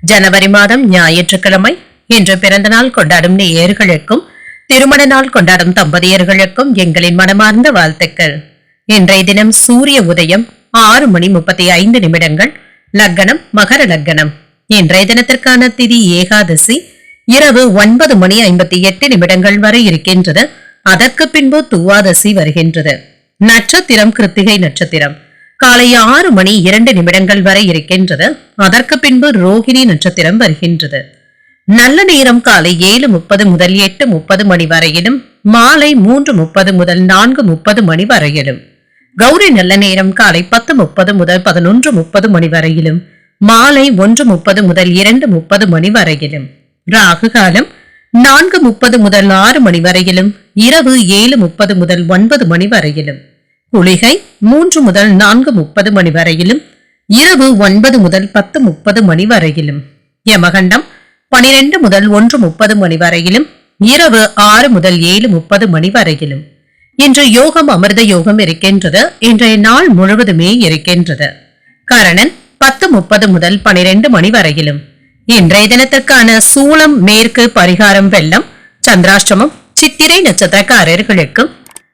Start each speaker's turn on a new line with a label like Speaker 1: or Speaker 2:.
Speaker 1: ஜனவரி மாதம் ஞாயிற்றுக்கிழமை. இன்று பிறந்த நாள் கொண்டாடும் நேயர்களுக்கும் திருமண நாள் கொண்டாடும் தம்பதியர்களுக்கும் எங்களின் மனமார்ந்த வாழ்த்துக்கள். இன்றைய தினம் சூரிய உதயம் ஆறு மணி முப்பத்தி ஐந்து நிமிடங்கள். லக்னம் மகர லக்னம் இன்றைய தினத்திற்கான திதி ஏகாதசி. இரவு ஒன்பது மணி ஐம்பத்தி எட்டு நிமிடங்கள் வரை இருக்கின்றது. அதற்கு பின்பு துவாதசி வருகின்றது. நட்சத்திரம் கிருத்திகை நட்சத்திரம். காலை ஆறு மணி இரண்டு நிமிடங்கள் வரை இருக்கின்றது. அதற்கு பின்பு ரோகிணி நட்சத்திரம் வருகின்றது. நல்ல நேரம் காலை ஏழு முப்பது முதல் எட்டு முப்பது மணி வரையிலும் மாலை மூன்று முப்பது முதல் நான்கு முப்பது மணி வரையிலும். கௌரி நல்ல நேரம் காலை பத்து முப்பது முதல் பதினொன்று முப்பது மணி வரையிலும் மாலை ஒன்று முப்பது முதல் இரண்டு முப்பது மணி வரையிலும். ராகு காலம் நான்கு முப்பது முதல் ஆறு மணி வரையிலும் இரவு ஏழு முப்பது முதல் ஒன்பது மணி வரையிலும். குளிகை மூன்று முதல் நான்கு முப்பது மணி வரையிலும் இரவு ஒன்பது முதல் பத்து முப்பது மணி வரையிலும். யமகண்டம் பனிரெண்டு முதல் ஒன்று முப்பது மணி வரையிலும் இரவு ஆறு முதல் ஏழு முப்பது மணி வரையிலும். இன்று யோகம் அமிர்த யோகம் இருக்கின்றது இன்றைய நாள் முழுவதுமே இருக்கின்றது. கரணன் பத்து முப்பது முதல் பனிரெண்டு மணி வரையிலும். இன்றைய தினத்திற்கான சூளம் மேற்கு பரிகாரம் வெள்ளம் சந்திராஷ்டமம் சித்திரை நட்சத்திரக்காரர்களுக்கு